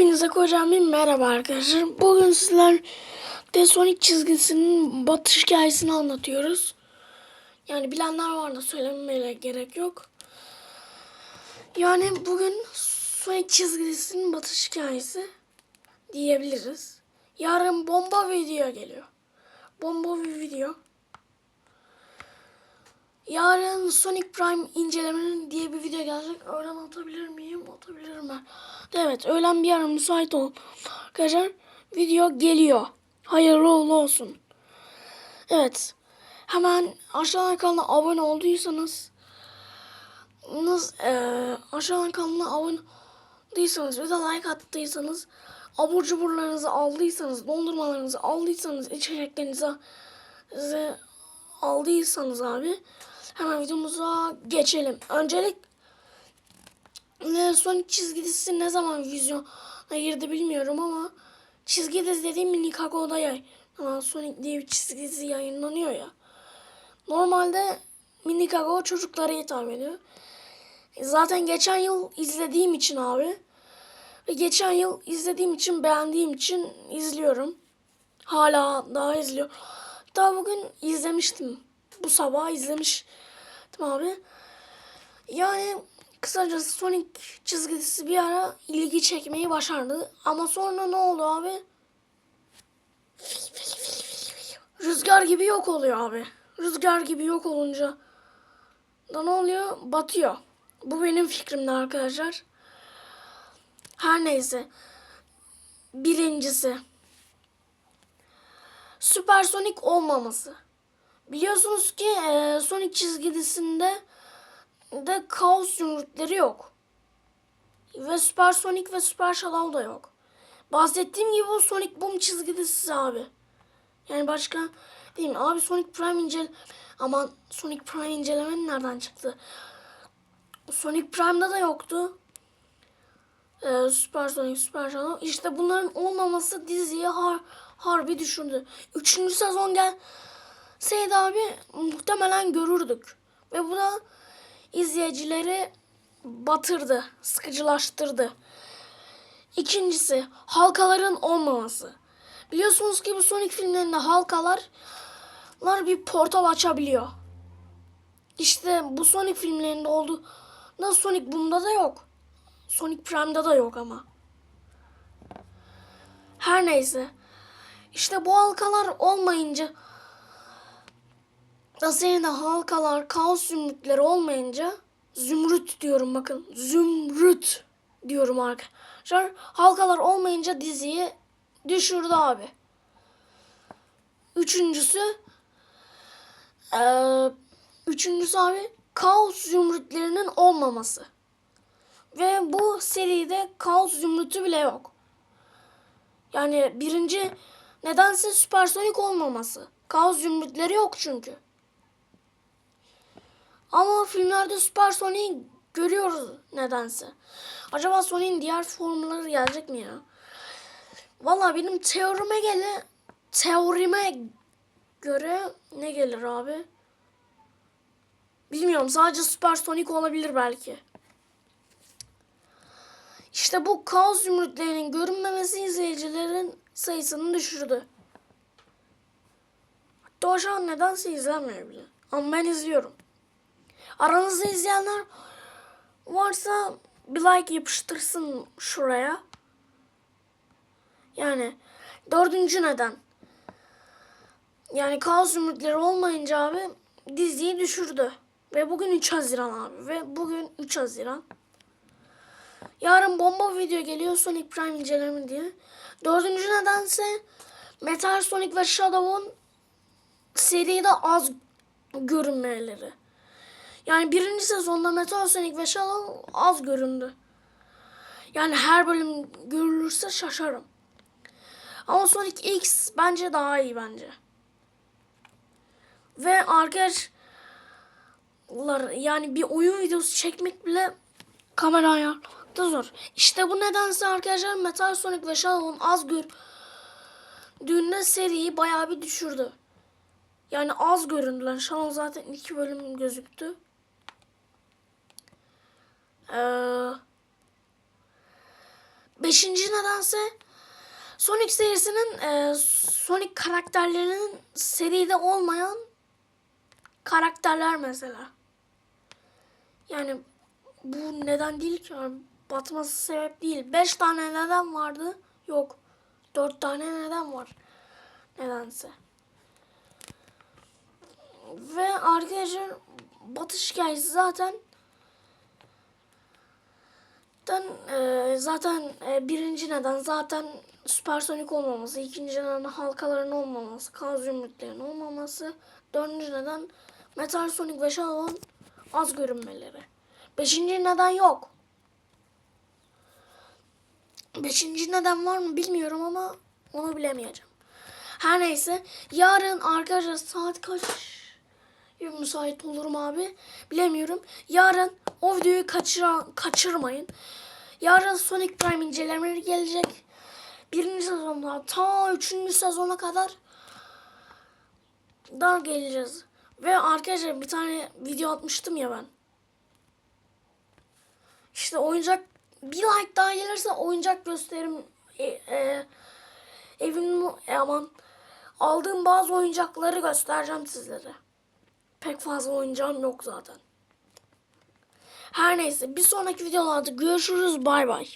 Hepinize kocaman bir merhaba arkadaşlar. Bugün sizler de Sonic çizgisinin batış hikayesini anlatıyoruz. Yani bilenler var da söylemeye gerek yok. Yani bugün Sonic çizgisinin batış hikayesi diyebiliriz. Yarın bomba video geliyor. Bomba bir video. Yarın Sonic Prime incelemenin diye bir video gelecek. Öğlen atabilir miyim? Atabilirim ben. Evet öğlen bir yarın müsait olun. Arkadaşlar video geliyor. Hayırlı uğurlu olsun. Evet. Hemen aşağıdan kanala abone olduysanız nasıl, eee aşağıdan kanala abone olduysanız ve de like attıysanız abur cuburlarınızı aldıysanız dondurmalarınızı aldıysanız içeceklerinizi aldıysanız abi hemen videomuza geçelim. Öncelik ne son çizgi dizisi ne zaman vizyona girdi bilmiyorum ama çizgi dizi dediğim Nikago'da yay. Ama Sonic diye bir çizgi dizi yayınlanıyor ya. Normalde Minikago çocuklara hitap ediyor. Zaten geçen yıl izlediğim için abi ve geçen yıl izlediğim için beğendiğim için izliyorum. Hala daha izliyorum. Daha bugün izlemiştim. Bu sabah izlemiştim abi. Yani kısacası Sonic çizgisi bir ara ilgi çekmeyi başardı. Ama sonra ne oldu abi? Rüzgar gibi yok oluyor abi. Rüzgar gibi yok olunca da ne oluyor? Batıyor. Bu benim fikrimdi arkadaşlar. Her neyse. Birincisi. Süpersonik olmaması. Biliyorsunuz ki e, Sonic çizgisinde de kaos yumrukları yok. Ve Süpersonik ve Süper Shadow da yok. Bahsettiğim gibi o Sonic Boom çizgisi abi. Yani başka değil mi? Abi Sonic Prime incel aman Sonic Prime incelemenin nereden çıktı? Sonic Prime'da da yoktu. Ee, Süper Sonic, Süper Shadow. İşte bunların olmaması diziyi har harbi düşürdü. Üçüncü sezon gelseydi abi muhtemelen görürdük. Ve bu da izleyicileri batırdı, sıkıcılaştırdı. İkincisi halkaların olmaması. Biliyorsunuz ki bu Sonic filmlerinde halkalar bir portal açabiliyor. İşte bu Sonic filmlerinde oldu. Da Sonic Boom'da da yok. Sonic Prime'da da yok ama. Her neyse. İşte bu halkalar olmayınca Aslında halkalar, kaos zümrütleri olmayınca zümrüt diyorum bakın. Zümrüt diyorum arkadaşlar. Halkalar olmayınca diziyi düşürdü abi. Üçüncüsü ee, üçüncüsü abi kaos zümrütlerinin olmaması. Ve bu seride kaos zümrütü bile yok. Yani birinci nedense süpersonik olmaması. Kaos zümrütleri yok çünkü. Ama filmlerde süpersonik görüyoruz nedense. Acaba Sonic'in diğer formları gelecek mi ya? Valla benim teorime gele teorime göre ne gelir abi? Bilmiyorum sadece süpersonik olabilir belki. İşte bu kaos zümrütlerinin görünmemesi izleyicilerin sayısını düşürdü. Hatta şu an nedense izlenmiyor bile. Ama ben izliyorum. Aranızda izleyenler varsa bir like yapıştırsın şuraya. Yani dördüncü neden. Yani kaos zümrütleri olmayınca abi diziyi düşürdü. Ve bugün 3 Haziran abi. Ve bugün 3 Haziran. Yarın bomba video geliyor Sonic Prime inceleme diye. Dördüncü nedense Metal Sonic ve Shadow'un seride az görünmeleri. Yani birinci sezonda Metal Sonic ve Shadow az göründü. Yani her bölüm görülürse şaşarım. Ama Sonic X bence daha iyi bence. Ve arkadaşlar yani bir oyun videosu çekmek bile kamera ayarlamakta zor. İşte bu nedense arkadaşlar Metal Sonic ve Shadow'un az gördüğünde seriyi bayağı bir düşürdü. Yani az göründüler. Shadow zaten iki bölüm gözüktü. Ee, beşinci nedense Sonic serisinin e, Sonic karakterlerinin seride olmayan karakterler mesela. Yani bu neden değil ki. Batması sebep değil. Beş tane neden vardı. Yok. Dört tane neden var. Nedense. Ve arkadaşlar batış hikayesi zaten, e, zaten e, birinci neden zaten süpersonik olmaması, ikinci neden halkaların olmaması, kaz zümrütlerin olmaması, dördüncü neden Metal Sonic ve Shadow'un az görünmeleri. Beşinci neden yok. Beşinci neden var mı bilmiyorum ama onu bilemeyeceğim. Her neyse yarın arkadaşlar saat kaç müsait olurum abi bilemiyorum. Yarın o videoyu kaçıran, kaçırmayın. Yarın Sonic Prime incelemeleri gelecek. Birinci sezonda ta üçüncü sezona kadar daha geleceğiz. Ve arkadaşlar bir tane video atmıştım ya ben. İşte oyuncak bir like daha gelirse oyuncak gösterim e, e, evimin e, aman aldığım bazı oyuncakları göstereceğim sizlere. Pek fazla oyuncağım yok zaten. Her neyse bir sonraki videolarda görüşürüz bay bay.